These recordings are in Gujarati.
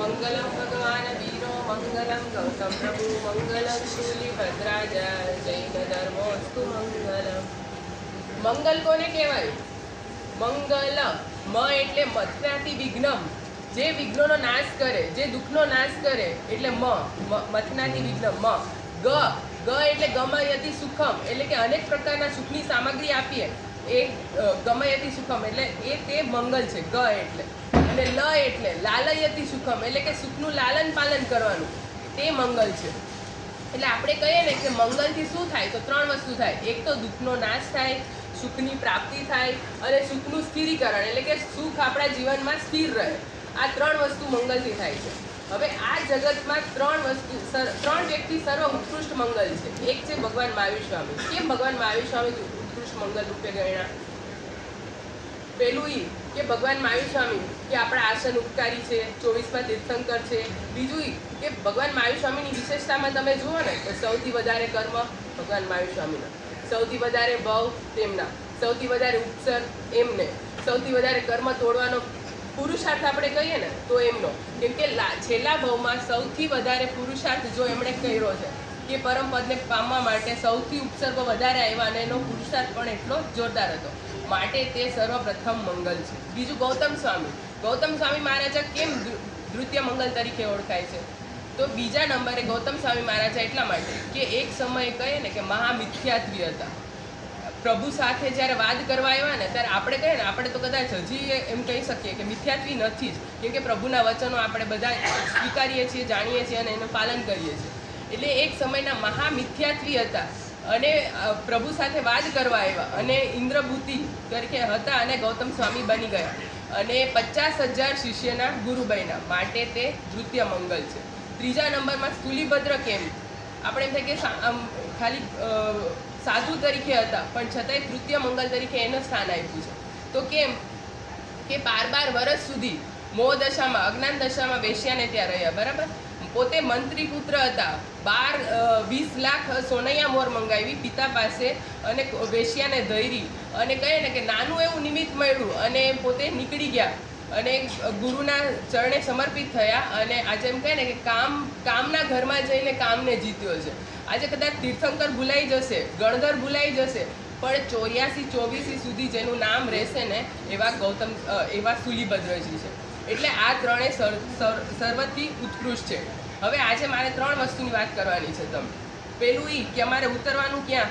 મંગલમ ભગવાન વીરો મંગલમ ગૌતમ પ્રભુ મંગલમ શૂલિભદ્રાજ જૈન ધર્મોસ્તુ મંગલમ મંગલ કોને કહેવાય? મંગલ મ એટલે મથનાથી વિઘ્નમ. જે વિઘ્નોનો નાશ કરે, જે દુઃખનો નાશ કરે, એટલે મ. મથનાથી વિઘ્નમ. મ. ગ. ગ એટલે ગમયતિ સુખમ. એટલે કે અનેક પ્રકારના સુખની સામગ્રી આપીએ. એ ગમયતિ સુખમ. એટલે એ તે મંગલ છે. ગ એટલે. અને લ એટલે લાલયતી સુખમ, એટલે કે સુખનું લાલન પાલન કરવાનું. તે મંગલ છે. એટલે આપણે કહીએ ને કે મંગલથી શું થાય? તો ત્રણ વસ્તુ થાય. એક તો દુઃખનો નાશ થાય, સુખની પ્રાપ્તિ થાય અને સુખનું સ્થિરીકરણ, એટલે કે સુખ આપણા જીવનમાં સ્થિર રહે. આ ત્રણ વસ્તુ મંગલથી થાય છે. હવે આ જગતમાં ત્રણ વસ્તુ ત્રણ વ્યક્તિ સર્વ ઉત્કૃષ્ટ મંગલ છે. એક છે ભગવાન મહાવીર સ્વામી. કેમ ભગવાન મહાવીર સ્વામી ઉત્કૃષ્ટ મંગલ રૂપે ગણ્યા? પેલું ઈ કે ભગવાન મહાવીર સ્વામી કે આપણા આસન ઉપકારી છે, ચોવીસમાં તીર્થંકર છે. બીજું કે ભગવાન મહાવીર સ્વામીની વિશેષતામાં તમે જુઓ ને, તો સૌથી વધારે કર્મ ભગવાન મહાવીર સ્વામીના સૌથી વધારે ભાવ તેમના. સૌથી વધારે ઉપસર એમને. સૌથી વધારે કર્મ તોડવાનો પુરુષાર્થ આપણે કહીએ ને, તો એમનો. કેમ કે છેલ્લા ભાવમાં સૌથી વધારે પુરુષાર્થ જો એમણે કર્યો છે, કે પરમપદને પામવા માટે સૌથી ઉપસર્ગો વધારે આવ્યા અને એનો પુરુષાર્થ પણ એટલો જોરદાર હતો. માટે તે સર્વપ્રથમ મંગલ છે. બીજું ગૌતમ સ્વામી. ગૌતમ સ્વામી મહારાજા કેમ ધૃ- મંગલ તરીકે ઓળખાય છે? તો બીજા નંબરે ગૌતમ સ્વામી મહારાજા એટલા માટે કે એક સમયે કહીએ ને કે મહામિથ્યાત્વી હતા. પ્રભુ સાથે જ્યારે વાદ કરવા આવ્યા ને ત્યારે આપણે કહીએ ને, આપણે તો કદાચ હજી એમ કહી શકીએ કે મિથ્યાત્વી નથી જ. કેમ કે પ્રભુના વચનો આપણે બધા સ્વીકારીએ છીએ, જાણીએ છીએ અને એનું પાલન કરીએ છીએ. એટલે એક સમયના મહામિથ્યાત્વી હતા. અને પ્રભુ સાથે વાદ કરવા આવ્યા અને ઇન્દ્રભૂતિ તરીકે હતા અને ગૌતમ સ્વામી બની ગયા અને પચાસ હજાર શિષ્યના ગુરુ બન્યા માટે તે નૃત્ય મંગલ છે. ત્રીજા નંબરમાં સ્થુલીભદ્ર કેમ? આપણે એમ થાય કે ખાલી સાધુ તરીકે હતા, પણ છતાંય તૃતીય મંગલ તરીકે એને સ્થાન આપ્યું છે. તો કેમ? કે બાર બાર વર્ષ સુધી મોહ દશામાં, અજ્ઞાન દશામાં વેશ્યાને ત્યાં રહ્યા, બરાબર? પોતે મંત્રી પુત્ર હતા. બાર વીસ લાખ સોનૈયા મોર મંગાવી, પિતા પાસે અને વેશ્યાને ધૈરી અને કહે ને કે નાનું એવું નિમિત્ત મળ્યું અને પોતે નીકળી ગયા. અને ગુરુના ચરણે સમર્પિત થયા અને આજે એમ કહે ને કે કામ, કામના ઘરમાં જઈને કામને જીત્યો છે. આજે કદાચ તીર્થંકર ભૂલાઈ જશે, ગણધર ભૂલાઈ જશે, પણ ચોર્યાસી, ચોવીસી સુધી જેનું નામ રહેશે ને એવા ગૌતમ એવા સુલીભદ્રજી છે. એટલે આ ત્રણેય સર, સર- સર્વથી ઉત્કૃષ્ટ છે. હવે આજે મારે ત્રણ વસ્તુની વાત કરવાની છે તમે પેલું ઈ કે અમારે ઉતરવાનું ક્યાં?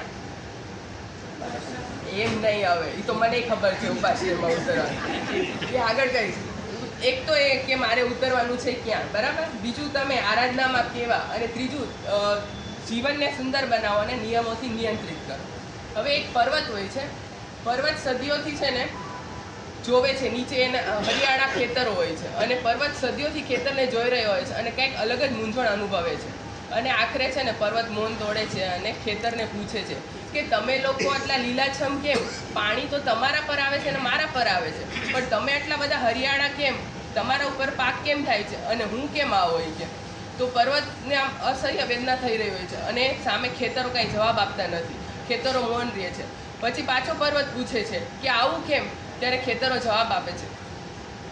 એમ નહીં હવે. એ તો મને ખબર છે ઉપાશ્રયમાં ઉતરવાનું. એ આગળ કહીશ એક તો એ કે મારે ઉતરવાનું છે ક્યાં? બરાબર? બીજું તમે આરાધનામાં કેવા? અને ત્રીજું જીવનને સુંદર બનાવો અને નિયમોથી નિયંત્રિત કરો. હવે એક પર્વત હોય છે. પર્વત સદીઓથી છે ને જોવે છે, નીચે એના હરિયાળા ખેતરો હોય છે. અને પર્વત સદીઓથી ખેતરને જોઈ રહ્યો હોય છે અને કંઈક અલગ જ મૂંઝવણ અનુભવે છે. અને આખરે છે ને પર્વત મૌન તોડે છે અને ખેતરને પૂછે છે કે તમે લોકો આટલા લીલાછમ કેમ? પાણી તો તમારા પર આવે છે અને મારા પર આવે છે. પણ તમે આટલા બધા હરિયાળા કેમ? તમારા ઉપર પાક કેમ થાય છે? અને હું કેમ આવો હોય કે તો પર્વતને આમ અસહ્ય વેદના થઈ રહી હોય છે અને સામે ખેતરો કાંઈ જવાબ આપતા નથી. ખેતરો મૌન રહે છે. પછી પાછો પર્વત પૂછે છે કે આવું કેમ? ત્યારે ખેતરો જવાબ આપે છે.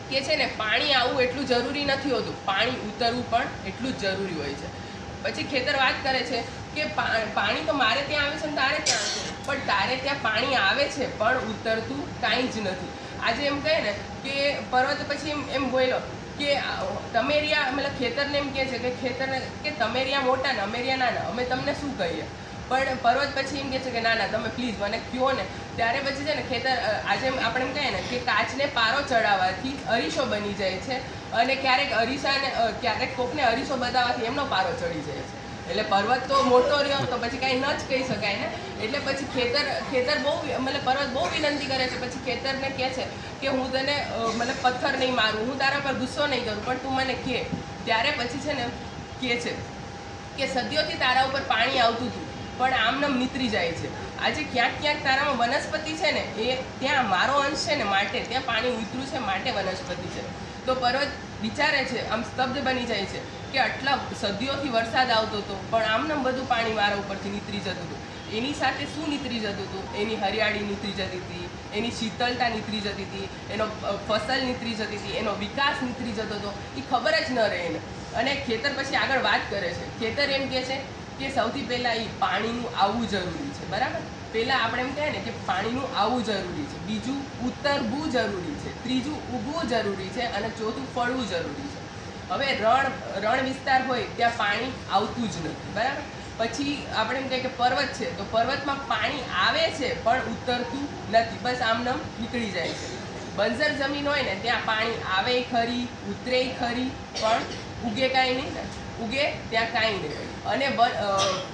કે છે ને, પાણી આવવું એટલું જરૂરી નથી હોતું. પાણી ઉતરવું પણ એટલું જ જરૂરી હોય છે. પછી ખેતર વાત કરે છે કે પાણી તો મારે ત્યાં આવે છે ને તારે ત્યાં આવે છે. પણ તારે ત્યાં પાણી આવે છે, પણ ઉતરતું કાંઈ જ નથી. આજે એમ કહે ને કે, પર્વત પછી એમ એમ બોલ્યો કે તમેરિયા મતલબ ખેતરને એમ કહે છે કે, ખેતરને, કે તમેરિયા મોટા ને અમેરિયા ના અમે તમને શું કહીએ? પણ પર્વત પછી એમ કહે છે કે ના ના, તમે પ્લીઝ મને કહો ને. ત્યારે પછી છે ને ખેતર આજે આપણે એમ કહીએ ને કે કાચને પારો ચડાવવાથી અરીસો બની જાય છે અને ક્યારેક અરીસાને ક્યારેક કોકને અરીસો બતાવવાથી એમનો પારો ચડી જાય છે. એટલે પર્વત તો મોટો રહ્યો, તો પછી કાંઈ ન જ કહી શકાય ને. એટલે પછી ખેતર ખેતર બહુ મતલબ પર્વત બહુ વિનંતી કરે છે. પછી ખેતરને કહે છે કે હું તને મતલબ પથ્થર નહીં મારું, હું તારા પર ગુસ્સો નહીં કરું, પણ તું મને કહે ત્યારે પછી છે ને કહે છે કે સદીઓથી તારા ઉપર પાણી આવતું હતું. પણ આમનામ નીતરી જાય છે. આજે ક્યાંક ક્યાંક તારામાં વનસ્પતિ છે ને, એ ત્યાં મારો અંશ છે ને, માટે ત્યાં પાણી ઉતર્યું છે, માટે વનસ્પતિ છે. તો પર્વત વિચારે છે, આમ સ્તબ્ધ બની જાય છે કે આટલા સદીઓથી વરસાદ આવતો હતો, પણ આમનામ બધું પાણી મારા ઉપરથી નીતરી જતું હતું. એની સાથે શું નીતરી જતું હતું? એની હરિયાળી નીતરી જતી હતી, એની શીતળતા નીતરી જતી હતી, એનો ફસલ નીતરી જતી હતી, એનો વિકાસ નીતરી જતો હતો, એ ખબર જ ન રહે એને. અને ખેતર પછી આગળ વાત કરે છે. ખેતર એમ કહે છે કે સૌથી પહેલાં એ પાણીનું આવવું જરૂરી છે, બરાબર? પહેલાં આપણે એમ કહે ને કે પાણીનું આવવું જરૂરી છે, બીજું ઉતરવું જરૂરી છે, ત્રીજું ઊભવું જરૂરી છે અને ચોથું ફળવું જરૂરી છે. હવે રણ રણ વિસ્તાર હોય ત્યાં પાણી આવતું જ નથી, બરાબર? પછી આપણે એમ કહીએ કે પર્વત છે, તો પર્વતમાં પાણી આવે છે, પણ ઉતરતું નથી, બસ આમનામ નીકળી જાય છે. બંજર જમીન હોય ને, ત્યાં પાણી આવે ખરી, ઉતરે ખરી, પણ ઉગે કાંઈ નહીં ને. ઉગે ત્યાં કાંઈ નહીં. અને વન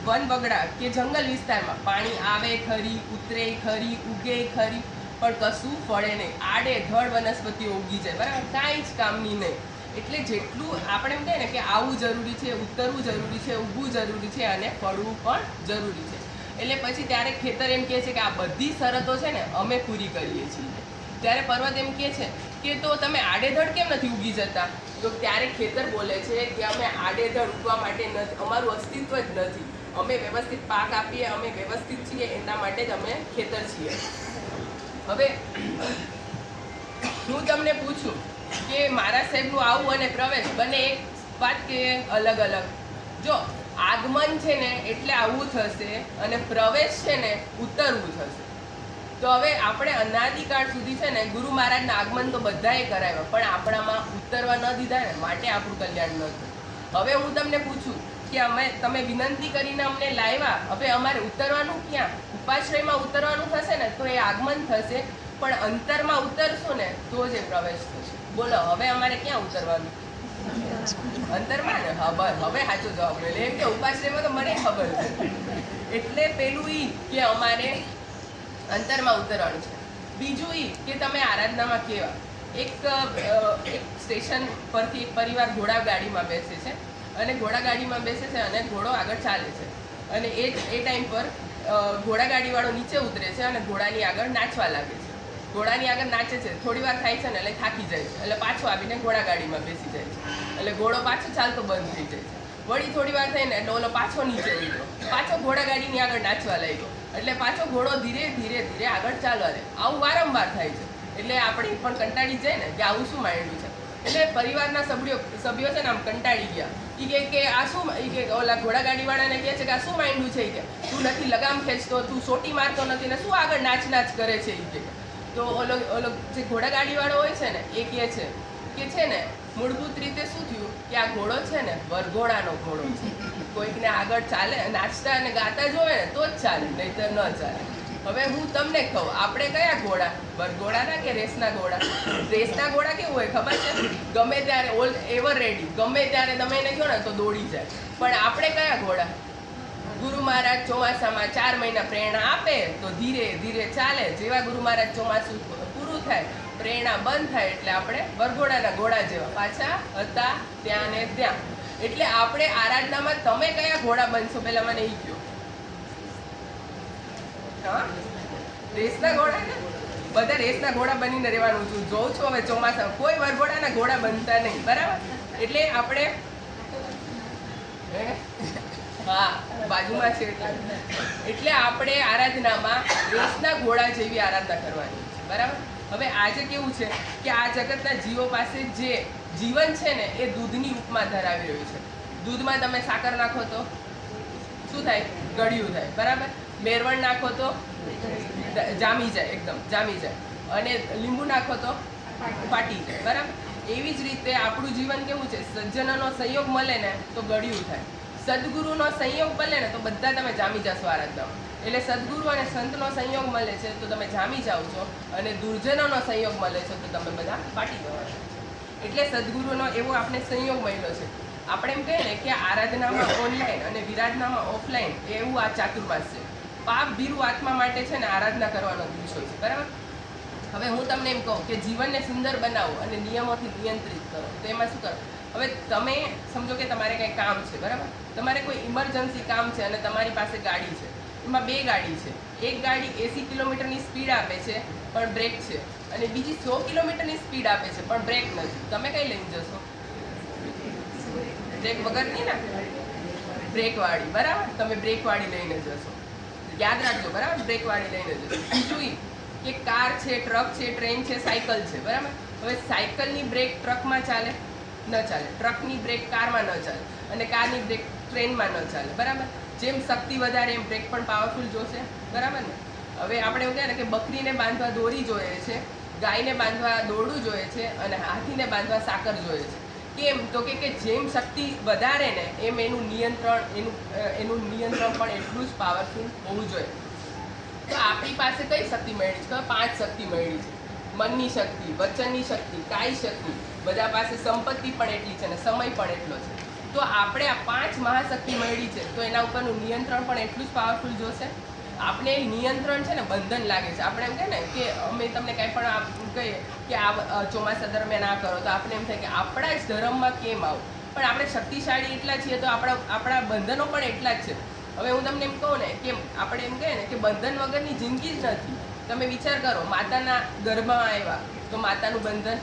વન બગડા કે જંગલ વિસ્તારમાં પાણી આવે ખરી, ઉતરે ખરી, ઉગે ખરી, પણ કશું ફળે નહીં. આડે ધડ વનસ્પતિઓ ઉગી જાય. બરાબર? કાંઈ જ કામની નહીં. એટલે જેટલું આપણે એમ કહીએ ને કે આવવું જરૂરી છે, ઉતરવું જરૂરી છે ઊગવું જરૂરી છે અને ફળવું પણ જરૂરી છે. એટલે પછી ત્યારે ખેતર એમ કહે છે કે આ બધી શરતો છે ને અમે પૂરી કરીએ છીએ. ત્યારે પર્વત એમ કહે છે કે તો તમે આડેધડ કેમ નથી ઉગી જતા? તો ત્યારે ખેતર બોલે છે કે અમે આડેધડ ઉગવા માટે નથી અમારું અસ્તિત્વ જ નથી. અમે વ્યવસ્થિત પાક આપીએ, અમે વ્યવસ્થિત છીએ, એના માટે જ અમે ખેતર છીએ. હવે, હું તમને પૂછું કે મારા સાહેબનું આવું અને પ્રવેશ બંને એક વાત કે અલગ અલગ? જો, આગમન છે ને એટલે આવું થશે અને પ્રવેશ છે ને ઉતરવું થશે. તો હવે આપણે અનાદિકાળ સુધી છે ને ગુરુ મહારાજના આગમન તો બધાએ કરાવ્યા, પણ આપણામાં ઉતરવા ન દીધા ને, માટે આપણું કલ્યાણ ન હવે હું તમને પૂછું કે અમે, તમે વિનંતી કરીને અમને લાવ્યા, હવે અમારે ઉતરવાનું ક્યાં? ઉપાશ્રયમાં ઉતરવાનું થશે ને, તો એ આગમન થશે, પણ અંતરમાં ઉતરશું ને, તો જ એ પ્રવેશ થશે. બોલો, હવે અમારે ક્યાં ઉતરવાનું? અંતરમાં ને? ખબર હવે સાચો જવાબ મળ્યો. એમ કે ઉપાશ્રયમાં તો મને ખબર છે. એટલે પેલું એ કે અમારે અંતરમાં ઉતરવાનું છે. બીજું એ કે તમે આરાધનામાં કેવા? એક એક સ્ટેશન પરથી એક પરિવાર ઘોડા ગાડીમાં બેસે છે અને ઘોડા ગાડીમાં બેસે છે અને ઘોડો આગળ ચાલે છે. અને એ એ ટાઈમ પર ઘોડા ગાડીવાળો નીચે ઉતરે છે અને ઘોડાની આગળ નાચવા લાગે છે. ઘોડાની આગળ નાચે છે, થોડી વાર થાય છે ને એટલે થાકી જાય છે. એટલે પાછો આવીને ઘોડા ગાડીમાં બેસી જાય છે. એટલે ઘોડો પાછો ચાલતો બંધ થઈ જાય છે. વળી થોડી વાર થઈને એટલે ઓલો પાછો નીચે ઉતર્યો પાછો ઘોડા ગાડીની આગળ નાચવા લાગ્યો. એટલે પાછો ઘોડો ધીરે ધીરે ધીરે આગળ ચાલવા દે આવું વારંવાર થાય છે. એટલે આપણે પણ કંટાળી જાય ને કે આવું શું માંડ્યું છે. એટલે પરિવારના સભ્યો સભ્યો છે ને આમ કંટાળી ગયા. એ કે કે આ શું એ કે ઓલા ઘોડા ગાડીવાળાને કહે છે કે આ શું માંડ્યું છે એ કે તું નથી લગામ ખેંચતો, તું સોટી મારતો નથી ને શું આગળ નાચ નાચ કરે છે એ કે તો ઓલો ઓલો જે ઘોડાગાડીવાળો હોય છે ને, એ કહે છે કે છે ને, મૂળભૂત રીતે શું થયું કે આ ઘોડો છે ને, વરઘોડાનો ઘોડો છે. કોઈકને આગળ ચાલે, નાચતા અને ગાતા જોવે ને, તો જ ચાલે, નહીતર ન ચાલે. હવે હું તમને કહું, આપણે કયા ઘોડા? વરઘોડાના કે રેસના ઘોડા? રેસના ઘોડા કેવું હોય ખબર છે? ગમે ત્યારે ઓલ એવર રેડી ગમે ત્યારે તમે એને કહો ને, તો દોડી જાય. પણ આપણે કયા ઘોડા? ગુરુ મહારાજ ચોમાસામાં ચાર મહિના પ્રેરણા આપે, તો ધીરે ધીરે ચાલે. જેવા ગુરુ મહારાજ ચોમાસું પૂરું થાય, પ્રેરણા બંધ થાય એટલે આપણે વરઘોડાના ઘોડા જેવા, પાછા હતા, ત્યાં ને ત્યાં. એટલે આપણે આરાધનામાં તમે કયા ઘોડા બનશો? પેલા મને એ કહો હા? રેસના ઘોડા ને? બધા રેસના ઘોડા બનીને રહેવાનું છું. જોઉં છું હવે ચોમાસા. કોઈ વરઘોડાના ઘોડા બનતા નહીં. બરાબર? એટલે આપણે હા, બાજુમાં છે એટલે. એટલે આપણે આરાધનામાં રેસના ઘોડા જેવી આરાધના કરવાની છે. બરાબર? હવે આજે કેવું છે કે આ જગતના જીવો પાસે જે જીવન છે ને એ દૂધની ઉપમા ધરાવી રહ્યું છે. દૂધમાં તમે સાકર નાખો તો શું થાય? ગળ્યું થાય. બરાબર? મેરવણ નાખો તો જામી જાય એકદમ, જામી જાય. અને લીંબુ નાખો તો ફાટી જાય. બરાબર? એવી જ રીતે આપણું જીવન કેવું છે? સજ્જનોનો સંયોગ મળે ને તો ગળ્યું થાય. સદગુરુનો સંયોગ મળે ને તો બધા તમે જામી જશો આરાધના એટલે સદગુરુ અને સંતનો સંયોગ મળે છે તો તમે જામી જાઓ છો અને દુર્જનોનો સંયોગ મળે છે તો તમે બધા ફાટી જવાના છો. એટલે સદગુરુનો એવો આપણે સંયોગ મળ્યો છે. આપણે એમ કહીએ ને કે આરાધનામાં ઓનલાઈન અને વિરાધનામાં ઓફલાઈન એવું આ ચાતુર્માસ છે. પાપ ભીરુ આત્મા માટે છે ને આરાધના કરવાનો દિવસો છે. બરાબર? હવે હું તમને એમ કહું કે જીવનને સુંદર બનાવો અને નિયમોથી નિયંત્રિત કરો. તો એમાં શું કરો? હવે તમે સમજો કે તમારે કંઈ કામ છે, બરાબર? તમારે કોઈ ઇમરજન્સી કામ છે અને તમારી પાસે ગાડી છે. એમાં બે ગાડી છે. એક ગાડી એસી કિલોમીટરની સ્પીડ આપે છે, પણ બ્રેક છે. અને બીજી સો કિલોમીટરની સ્પીડ આપે છે, પણ બ્રેક નથી. તમે કઈ લઈને જશો? બ્રેક વગરની ને? બ્રેકવાળી, બરાબર? તમે બ્રેકવાળી લઈને જશો. યાદ રાખજો, બરાબર? બ્રેકવાળી લઈને જશો. બીજું કે કાર છે, ટ્રક છે, ટ્રેન છે, સાયકલ છે, બરાબર? હવે સાયકલની બ્રેક ટ્રકમાં ચાલે, ન ચાલે. ટ્રકની બ્રેક કારમાં ન ચાલે અને કારની બ્રેક ટ્રેનમાં ન ચાલે, બરાબર? જેમ શક્તિ વધારે, એમ બ્રેક પણ પાવરફુલ જોશે, બરાબર ને? હવે આપણે એવું કહે ને કે બકરીને બાંધવા દોરી જોઈએ છે ગાયને બાંધવા દોરડું જોઈએ છે અને હાથીને બાંધવા સાકર જોઈએ છે. કેમ? તો કે કે જેમ શક્તિ વધારે ને એમ એનું નિયંત્રણ, એનું એનું નિયંત્રણ પણ એટલું જ પાવરફુલ હોવું જોઈએ. તો આપણી પાસે કઈ શક્તિ મળી છે? પાંચ શક્તિ મળી છે. મનની શક્તિ, વચનની શક્તિ કાય શક્તિ, બધા પાસે સંપત્તિ પણ એટલી છે અને સમય પણ એટલો છે. તો આપણે આ પાંચ મહાશક્તિ મળી છે તો એના ઉપરનું નિયંત્રણ પણ એટલું જ પાવરફુલ જોશે? આપણે નિયંત્રણ છે ને બંધન લાગે છે. આપણે એમ કહે ને કે અમે તમને કાંઈ પણ કહીએ કે આ ચોમાસા દરમિયાન આ કરો, તો આપણે એમ થાય કે આપણા જ ધર્મમાં કેમ આવું? પણ આપણે શક્તિશાળી એટલા છીએ તો આપણા આપણા બંધનો પણ એટલા જ છે. હવે હું તમને એમ કહું ને કે આપણે એમ કહીએ ને કે બંધન વગરની જિંદગી જ નથી. તમે વિચાર કરો, માતાના ગર્ભમાં આવ્યા તો માતાનું બંધન,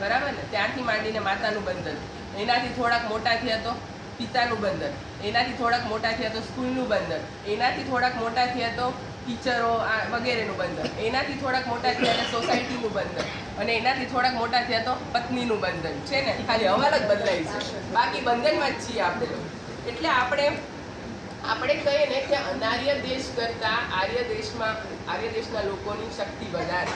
બરાબર ને? ત્યારથી માંડીને માતાનું બંધન. એનાથી થોડાક મોટા થયા તો? પિતાનું બંધન. એનાથી થોડાક મોટા થયા તો સ્કૂલનું બંધન. એનાથી થોડાક મોટા થયા તો ટીચરો, આ વગેરેનું બંધન. એનાથી થોડાક મોટા થયા તો સોસાયટીનું બંધન. અને એનાથી થોડાક મોટા થયા તો પત્નીનું બંધન. છે ને? ખાલી હવાલ જ બદલાય છે. બાકી બંધનમાં જ છીએ આપણે એટલે આપણે આપણે કહીએ ને કે અનાર્ય દેશ કરતા આર્ય દેશમાં, આર્ય દેશના લોકોની શક્તિ વધારે.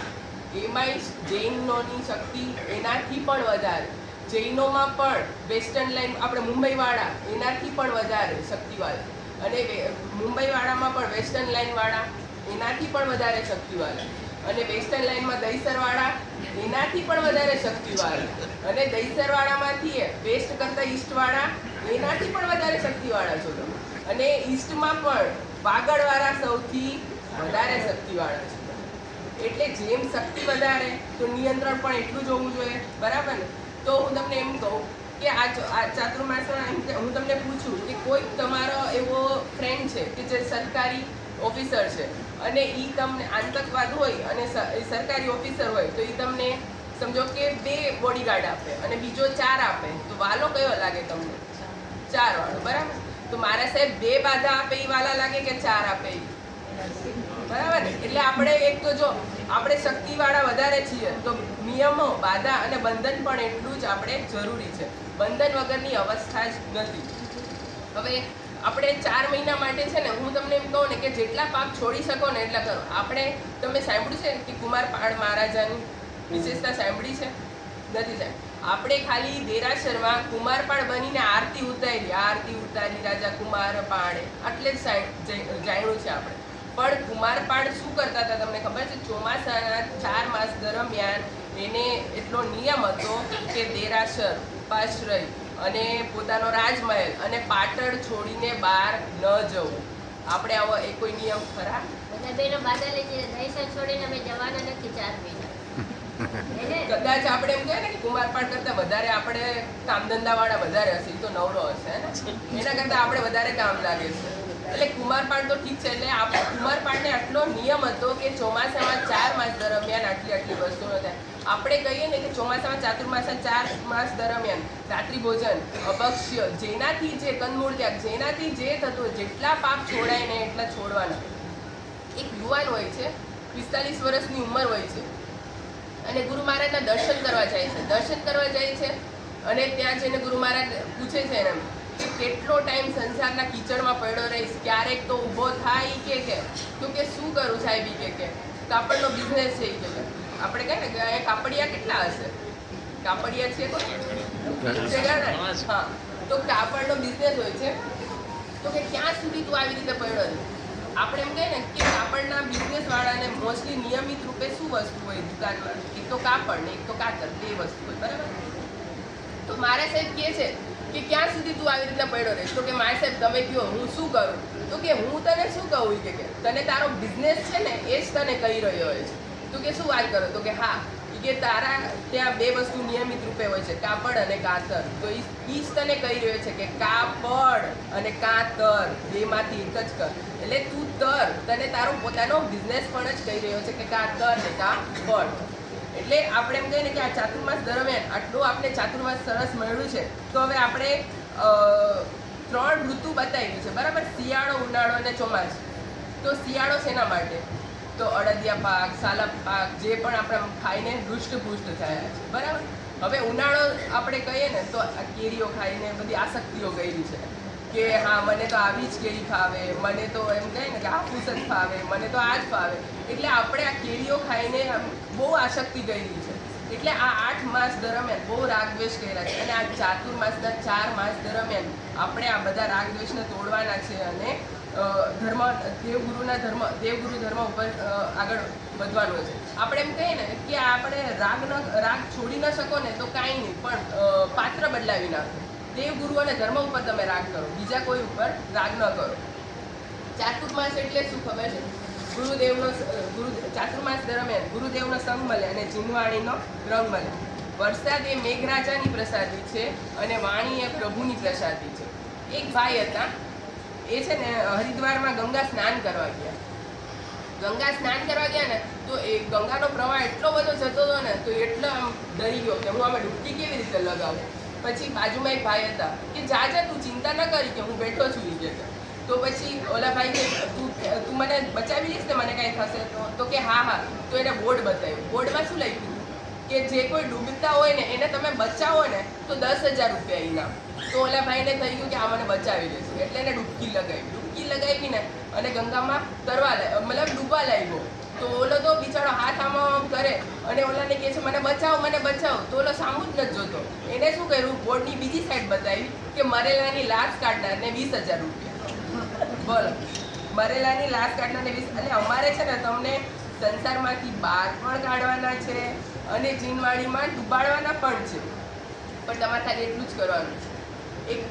એમાંય જૈનોની શક્તિ એનાથી પણ વધારે. જૈનોમાં પણ વેસ્ટર્ન લાઈન, આપણે મુંબઈવાળા, એનાથી પણ વધારે શક્તિવાળા. અને મુંબઈવાળામાં પણ વેસ્ટર્ન લાઈનવાળા, એનાથી પણ વધારે શક્તિવાળા. અને વેસ્ટર્ન લાઈનમાં દહીસરવાળા, એનાથી પણ વધારે શક્તિવાળા. અને દહીસરવાળામાંથી વેસ્ટ કરતા ઈસ્ટવાળા, એનાથી પણ વધારે શક્તિવાળા છો તમે. અને ઈસ્ટમાં પણ વાગડવાળા સૌથી વધારે શક્તિવાળા છે એટલે જેમ શક્તિ વધારે, તો નિયંત્રણ પણ એટલું જ હોવું જોઈએ. બરાબર ને? તો હું તમને એમ કહું કે આ આ ચાતુર્માસમાં એમ હું તમને પૂછું કે કોઈક તમારો એવો ફ્રેન્ડ છે કે જે સરકારી ઓફિસર છે અને એ તમને આતંકવાદ હોય અને એ સરકારી ઓફિસર હોય તો એ તમને સમજો કે બે બોડીગાર્ડ આપે અને બીજો ચાર આપે. તો વાલો કયો લાગે તમને? ચાર. વાળો બરાબર? તો મારા સાહેબ બે બાધા આપે એ વાલા લાગે કે ચાર આપે ઈ? બરાબર? એટલે આપણે એક તો જો, આપણે શક્તિવાળા વધારે છીએ, તો નિયમો, બાધા અને બંધન પણ એટલું જ આપણે જરૂરી છે. બંધન વગરની અવસ્થા જ નથી. હવે આપણે ચાર મહિના માટે છે ને, હું તમને એમ કહું ને કે જેટલા પાક છોડી શકો ને એટલા કરો. આપણે, તમે સાંભળ્યું છે કે કુમાર પાળ મહારાજાની વિશેષતા સાંભળી છે? નથી સાહેબ આપણે ખાલી દેરાસરમાં કુમારપાળ બનીને આરતી ઉતારી આરતી ઉતારી રાજા કુમારપાળે. આટલે જ જાણ્યું છે આપણે. પણ કુમારપાળ શું કરતા હતા તમને ખબર છે? ચોમાસાના ચાર માસ દરમિયાન એને એટલો નિયમ હતો કે દેરાસર ઉપાશ્રય અને પોતાનો રાજમહેલ અને પાટણ છોડીને બહાર ન જવું. આપણે આવો એ કોઈ નિયમ ખરા? બધા બહેનો બાધા લઈ જઈએ દહીસર છોડીને અમે જવાના નથી ચાર મહિના. કદાચ આપણે એમ કહે ને કે કુમારપાળ કરતા વધારે આપણે કામ ધંધાવાળા વધારે હશે તો નવરો હશે એના કરતા આપણે વધારે કામ લાગે છે. એટલે કુમારપાળ તો ઠીક છે, એટલે આપણે કુમારપાળને આટલો નિયમ હતો કે ચોમાસામાં ચાર માસ દરમિયાન આટલી આટલી વસ્તુઓ થાય. આપણે કહીએ ને કે ચોમાસામાં ચાતુર્માસા ચાર માસ દરમિયાન રાત્રિ ભોજન, અભક્ષ્ય, જેનાથી જે કંદમૂળ ત્યાગ, જેનાથી જે થતું જેટલા પાપ છોડાય ને એટલા છોડવાના. એક યુવાન હોય છે, પિસ્તાલીસ વર્ષની ઉંમર હોય છે, અને ગુરુ મહારાજના દર્શન કરવા જાય છે. દર્શન કરવા જાય છે અને ત્યાં જઈને ગુરુ મહારાજ પૂછે છે એને કે કેટલો ટાઈમ સંસારના કિચડમાં પડ્યો રહીશ ક્યારેક તો ઊભો થાય કે કે. તો કે શું કરું સાહેબ કે કે? કાપડનો બિઝનેસ છે કે આપણે કહે ને કાપડિયા કેટલા હશે? કાપડિયા છે કોઈ? હા. તો કાપડનો બિઝનેસ હોય છે. તો કે ક્યાં સુધી તું આવી રીતે પડ્યો આપણે એમ કહીએ ને કે કાપડના બિઝનેસ વાળાને મોસ્ટલી નિયમિત રૂપે શું વસ્તુ હોય દુકાનમાં? એક તો કાપડ ને એક તો કાતર બે વસ્તુ હોય બરાબર? તો મારા સાહેબ કહે છે કે ક્યાં સુધી તું આવી રીતના પડ્યો રહીશ? તો કે મારે સાહેબ, તમે કહો, હું શું કરું? તો કે હું તને શું કહું કે તને તારો બિઝનેસ છે ને, એ જ તને કહી રહ્યો હોય છે. તો કે શું વાત કરો? તો કે હા કે તારા ત્યાં બે વસ્તુ નિયમિત રૂપે હોય છે, કાપડ અને કાતર. તો એ જ તને કહી રહ્યો છે કે કાપડ અને કાતર, બેમાંથી એક જ કર. એટલે તું તર, તને તારો પોતાનો બિઝનેસ પણ જ કહી રહ્યો છે કે કાતર ને કાપડ. એટલે આપણે એમ કહીએ ને કે આ ચાતુર્માસ દરમિયાન આટલું આપણે ચાતુર્માસ સરસ મળ્યું છે, તો હવે આપણે ત્રણ ઋતુ બતાવી છે, બરાબર? શિયાળો, ઉનાળો અને ચોમાસું. તો શિયાળો શેના માટે? તો અડદિયા પાક સાલક પાક, જે પણ આપણે ખાઈને હૃષ્ટપુષ્ટ થયા છે, બરાબર? હવે ઉનાળો આપણે કહીએ ને, તો આ કેરીઓ ખાઈને બધી આસક્તિઓ ગયેલી છે. કે હા, મને તો આવી જ કેરી ફાવે. મને તો એમ કહે ને કે હાફૂસ જ ફાવે, મને તો આ જ ફાવે. એટલે આપણે આ કેરીઓ ખાઈને બહુ આશક્તિ ગયેલી છે. એટલે આ આઠ માસ દરમિયાન બહુ રાગદ્વેષ કર્યા છે. અને આ ચાતુર્માસના ચાર માસ દરમિયાન આપણે આ બધા રાગદ્વેષને તોડવાના છે અને ધર્મ, દેવગુરુના ધર્મ, દેવગુરુ ધર્મ ઉપર આગળ વધવાનું છે. આપણે એમ કહીએ ને કે આપણે રાગ ન રાગ છોડી ન શકો ને તો કાંઈ નહીં, પણ પાત્ર બદલાવી નાખો. દેવગુરુ અને ધર્મ ઉપર તમે રાગ કરો. બીજા કોઈ ઉપર રાગ ન કરો. ચાતુર્માસ એટલે શું ખબર છે? ગુરુદેવનો ગુરુ ચાતુર્માસ દરમિયાન ગુરુદેવનો સંગ મળે અને જીનવાણીનો રંગ મળે. વરસાદ એ મેઘરાજાની પ્રસાદી છે અને વાણી એ પ્રભુની પ્રસાદી છે. એક ભાઈ હતા. એ છે ને હરિદ્વારમાં ગંગા સ્નાન કરવા ગયા. ગંગા સ્નાન કરવા ગયા ને, તો એ ગંગાનો પ્રવાહ એટલો બધો જતો હતો ને, તો એટલો આમ ડરી ગયો કે હું આમાં ડૂબકી કેવી રીતે લગાવું? પછી બાજુમાં એક ભાઈ હતા કે જા જા, તું ચિંતા ન કરી કે હું બેઠો છું એ તો. પછી ઓલા ભાઈ કે, તું તું મને બચાવી લઈશ ને મને કાંઈ થશે તો? તો કે, હા હા. તો એને બોર્ડ બતાવ્યું. બોર્ડમાં શું લખ્યું? કે જે કોઈ ડૂબતા હોય ને એને તમે બચાવો ને, તો દસ હજાર રૂપિયા ઇનામ. તો ઓલા ભાઈને થઈ ગયું કે આ મને બચાવી લેશે એટલે એને ડૂબકી લગાવી. ડૂબકી લગાવી ને અને ગંગામાં તરવા મતલબ ડૂબવા લાગ્યો તો ઓલો તો બિચારો હાથ આમાં આમ કરે અને ઓલાને કહે છે, મને બચાવો મને બચાવો. તો ઓલો સામું જ નથી જોતો. એને શું કર્યું? બોર્ડની બીજી સાઈડ બતાવી કે મરેલાની લાશ કાઢનારને વીસ હજાર રૂપિયા. બોલો. મરેલાની લાશ કાઢનારને વીસ અને અમારે છે ને તમને સંસારમાંથી બહાર પણ કાઢવાના છે અને જીનવાડીમાં ડૂબાડવાના પણ છે. પણ તમારે ખાલી એટલું જ કરવાનું છે. એક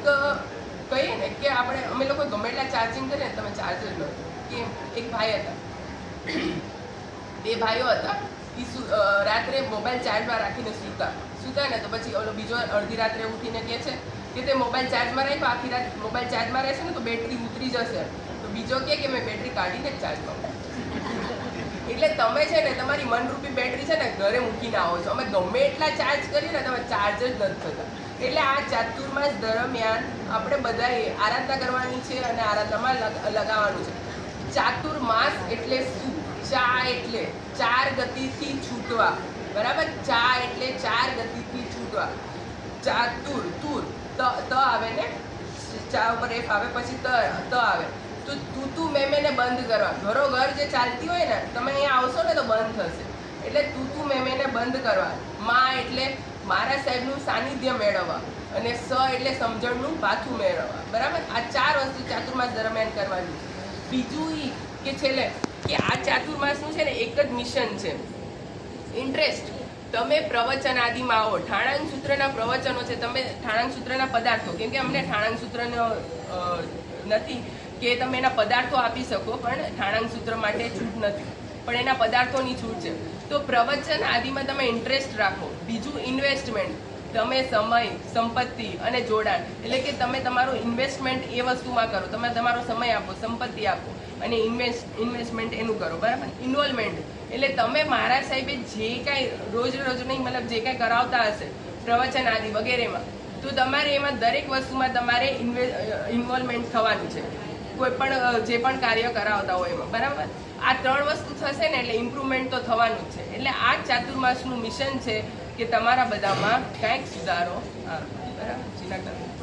કહીએ ને કે આપણે અમે લોકો ગમે એટલા ચાર્જિંગ કરીએ તમે ચાર્જર લો. કે એક ભાઈ હતા. બે ભાઈઓ હતા એ રાત્રે મોબાઈલ ચાર્જમાં રાખીને સૂતા. સૂતા ને તો પછી ઓલો બીજો અડધી રાત્રે ઉઠીને કહે છે કે તે મોબાઈલ ચાર્જમાં રાખ્યો, આખી રાત મોબાઈલ ચાર્જમાં રહેશે ને તો બેટરી ઉતરી જશે. તો બીજો કહે કે મેં બેટરી કાઢીને જ ચાર્જમાં. એટલે તમે છે ને તમારી મનરૂપી બેટરી છે ને ઘરે મૂકીને આવો છો. અમે ગમે એટલા ચાર્જ કરીએ ને તમે ચાર્જ જ નથી થતા. એટલે આ ચાતુર્માસ દરમિયાન આપણે બધાએ આરાધના કરવાની છે અને આરાધનામાં લગાવવાનું છે. ચાતુર્માસ એટલે શું ચા એટલે ચાર ગતિથી છૂટવા. બરાબર? ચા એટલે ચાર ગતિથી છૂટવા. ચાતુર તુર ત ત આવે ને? ચા ઉપર એફ આવે, પછી ત ત આવે. તો તું તું, મેં મેં બંધ કરવા. ઘરો ઘર જે ચાલતી હોય ને, તમે અહીંયા આવશો ને તો બંધ થશે. એટલે તું તું, મેં મેં બંધ કરવા. માં એટલે મારા સાહેબનું સાનિધ્ય મેળવવા અને સ એટલે સમજણનું પાછું મેળવવા. બરાબર? આ ચાર વસ્તુ ચાતુર્માસ દરમિયાન કરવાની બીજું ઈ કે છેલ્લે કે આ ચાતુર્માસનું છે ને એક જ મિશન છે. ઇન્ટરેસ્ટ તમે પ્રવચન આદિમાં આવો. ઠાણાંગ સૂત્રના પ્રવચનો છે. તમે ઠાણાંગ સૂત્રના પદાર્થો. કેમ કે અમને ઠાણાંગ સૂત્રનો નથી કે તમે એના પદાર્થો આપી શકો, પણ ઠાણાંગ સૂત્ર માટે છૂટ નથી. પણ એના પદાર્થોની છૂટ છે. તો પ્રવચન આદિમાં તમે ઇન્ટરેસ્ટ રાખો. બીજું ઇન્વેસ્ટમેન્ટ તમે સમય, સંપત્તિ અને જોડાણ. એટલે કે તમે તમારું ઇન્વેસ્ટમેન્ટ એ વસ્તુમાં કરો. તમે તમારો સમય આપો, સંપત્તિ આપો. અને ઇન્વેસ્ટ ઇન્વેસ્ટમેન્ટ એનું કરો, બરાબર? ઇન્વોલ્વમેન્ટ એટલે તમે મારા સાહેબે જે કાંઈ રોજ રોજની મતલબ જે કાંઈ કરાવતા હશે, પ્રવચન આદિ વગેરેમાં, તો તમારે એમાં દરેક વસ્તુમાં તમારે ઇન્વોલ્વમેન્ટ થવાનું છે. કોઈ પણ જે પણ કાર્ય કરાવતા હોય એમાં, બરાબર? આ ત્રણ વસ્તુ થશે ને એટલે ઇમ્પ્રુવમેન્ટ તો થવાનું જ છે. એટલે આ ચાતુર્માસનું મિશન છે કે તમારા બધામાં કાંઈક સુધારો બરાબર?